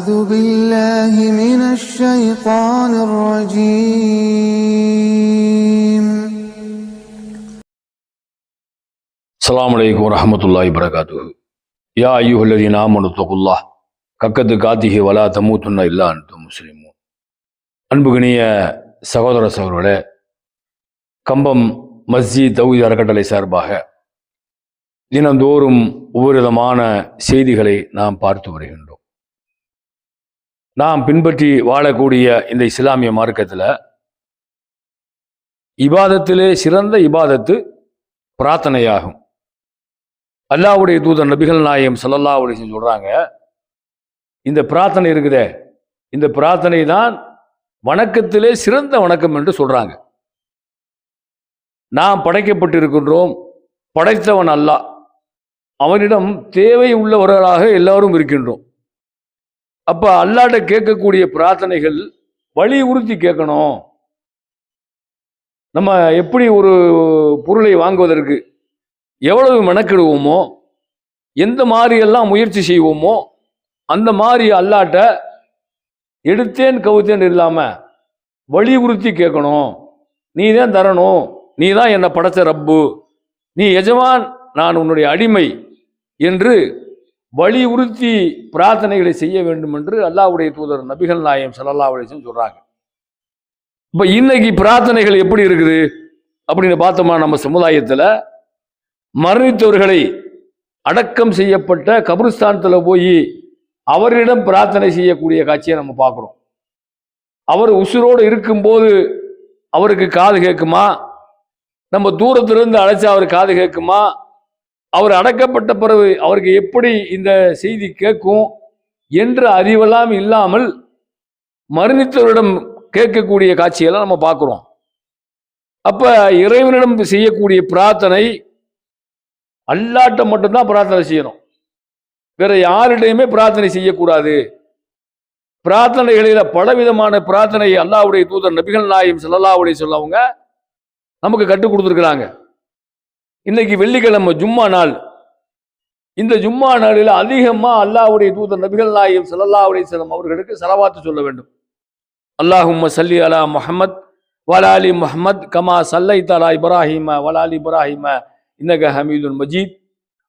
أعوذ بالله من الشيطان الرجيم அஸ்ஸலாமு அலைக்கும் வரஹ்மத்துல்லாஹி வரகாத்துஹு யா ஐயுஹல்லதீன ஆமனு தகுல்லாஹ் கக்கத்து காத்திஹி வலா தமூத்துன்னா இல்லா அன்தும் முஸ்லிமூன் அன்புகணிய சகோதர சகோதரர்களே கம்பம் மஸ்ஜித் தௌஹீத் அறக்கட்டளை சார்பாக தினந்தோறும் ஒவ்வொரு விதமான செய்திகளை நாம் பார்த்து வருகின்றோம் நாம் பின்பற்றி வாழக்கூடிய இந்த இஸ்லாமிய மார்க்கத்தில் இபாதத்திலே சிறந்த இபாதத்து பிரார்த்தனையாகும். அல்லாஹ்வுடைய தூதர் நபிகள் நாயம் சல்லல்லா அப்படின்னு சொல்கிறாங்க இந்த பிரார்த்தனை இருக்குதே இந்த பிரார்த்தனை தான் வணக்கத்திலே சிறந்த வணக்கம் என்று சொல்கிறாங்க நாம் படைக்கப்பட்டிருக்கின்றோம் படைத்தவன் அல்லாஹ் அவனிடம் தேவை உள்ளவர்களாக எல்லாரும் இருக்கின்றோம். அப்போ அல்லாட்ட கேட்கக்கூடிய பிரார்த்தனைகள் வலியுறுத்தி கேட்கணும். நம்ம எப்படி ஒரு பொருளை வாங்குவதற்கு எவ்வளவு மெனக்கிடுவோமோ எந்த மாதிரியெல்லாம் முயற்சி செய்வோமோ அந்த மாதிரி அல்லாட்ட எடுத்தேன் கவுத்தேன் இல்லாமல் வலியுறுத்தி கேட்கணும். நீ தான் தரணும். நீ தான் என்னை படைச்ச ரப்பு. நீ எஜமான் நான் உன்னுடைய அடிமை என்று வலியுறுத்தி பிரார்த்தனைகளை செய்ய வேண்டும் என்று அல்லாஹ்வுடைய தூதர் நபிகள் நாயம் சல்லா அலைஹி வஸல்லம் சொல்றாங்க. இன்னைக்கு பிரார்த்தனைகள் எப்படி இருக்குது? அப்படின்னு பார்த்தோமா நம்ம சமுதாயத்தில்? மரணித்தவர்களை அடக்கம் செய்யப்பட்ட கபிரிஸ்தானத்துல போய் அவரிடம் பிரார்த்தனை செய்யக்கூடிய காட்சியை நம்ம பார்க்குறோம். அவர் உசுரோடு இருக்கும்போது அவருக்கு காது கேட்குமா? நம்ம தூரத்திலிருந்து அழைச்சா அவர் காது கேட்குமா? அவர் அடக்கப்பட்ட பிறகு அவருக்கு எப்படி இந்த செய்தி கேட்கும் என்ற அறிவெல்லாம் இல்லாமல் மரணித்தவரிடம் கேட்கக்கூடிய காட்சியெல்லாம் நம்ம பார்க்குறோம். அப்போ இறைவனிடம் செய்யக்கூடிய பிரார்த்தனை அல்லாட்ட மட்டும்தான் பிரார்த்தனை செய்யணும். வேற யாரிடையுமே பிரார்த்தனை செய்யக்கூடாது. பிரார்த்தனைகளில் பலவிதமான பிரார்த்தனை அல்லாவுடைய தூதர் நபிகள் நாயும் செல்லல்லாவுடைய சொல்லவங்க நமக்கு கற்றுக் கொடுத்துருக்குறாங்க. இன்னைக்கு வெள்ளிக்கிழமை ஜும்மா நாள். இந்த ஜும்மா நாளில் அதிகமாக அல்லாஹுடைய தூதர் நபிகள் நாயும் சல்லா அலைஹி அவர்களுக்கு செலவாத்து சொல்ல வேண்டும். அல்லாஹும் சல்லி அலா முஹம்மத் வலாலி முஹம்மத் கமா சல்லை தலா இப்ராஹிம வலாலி இப்ராஹிம இன்னக ஹமீதுன் மஜீத்.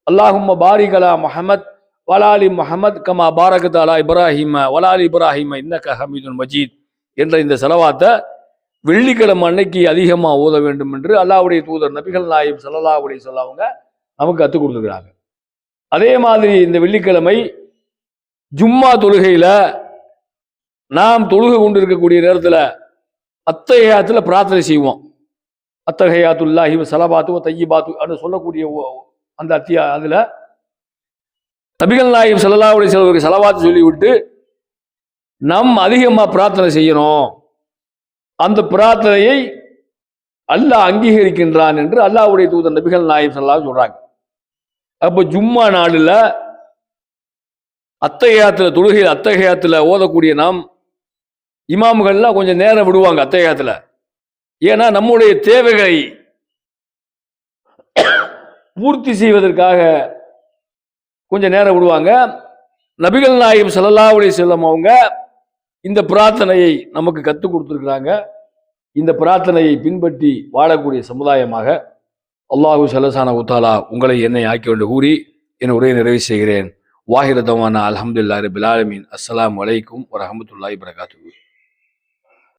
அல்லாஹும் பாரிக் அலா முஹம்மத் வலாலி முஹம்மத் கமா பாரகத் அலா இப்ராஹிம வலாலி இப்ராஹிம இன்னக ஹமீதுன் மஜீத் என்ற இந்த செலவாத்தை வெள்ளிக்கிழமை அன்னைக்கு அதிகமாக ஓத வேண்டும் என்று அல்லாவுடைய தூதர் நபிகள் நாயிம் சல்லா அலைஹி சொல்ல அவங்க நமக்கு கற்றுக் கொடுத்துருக்குறாங்க. அதே மாதிரி இந்த வெள்ளிக்கிழமை ஜும்மா தொழுகையில் நாம் தொழுகை கொண்டு இருக்கக்கூடிய நேரத்தில் அத்தகையாத்தில் பிரார்த்தனை செய்வோம். அத்தகையாத்துல்லாஹி சலபாத்து தையிபாத்து அப்படின்னு சொல்லக்கூடிய அந்த அத்தியா அதில் நபிகள் நாயகம் சல்லா அலைஹி வஸல்லம் சலவாத்து சொல்லிவிட்டு நம் அதிகமாக பிரார்த்தனை செய்யணும். அந்த பிரார்த்தனையை அல்லாஹ் அங்கீகரிக்கின்றான் என்று அல்லாஹ்வுடைய தூதர் நபிகள் நாயம் ஸல்லல்லாஹு சொல்றாங்க. அப்போ ஜும்மா நாளில் அத்தகையாத்துல தொழுகையில் அத்தகையாத்துல ஓதக்கூடிய நாம் இமாம்கள்லாம் கொஞ்சம் நேரம் விடுவாங்க அத்தகையாத்துல ஏன்னா நம்முடைய தேவைகளை பூர்த்தி செய்வதற்காக கொஞ்சம் நேரம் விடுவாங்க. நபிகள் நாயகம் ஸல்லல்லாஹு அலைஹி அவங்க இந்த பிரார்த்தனையை நமக்கு கற்றுக் கொடுத்துருக்குறாங்க. இந்த பிரார்த்தனையை பின்பற்றி வாழக்கூடிய சமுதாயமாக அல்லாஹு சலசான உத்தாலா உங்களை என்னை ஆக்கி கொண்டு கூறி என் உரையை நிறைவு செய்கிறேன். வாஹிரதமான அல்ஹம்துலில்லாஹி ரபில் அஸ்லாம் வலைக்கும் அலைக்கும் வரஹ்மத்துல்லாஹி வரகாத்துஹு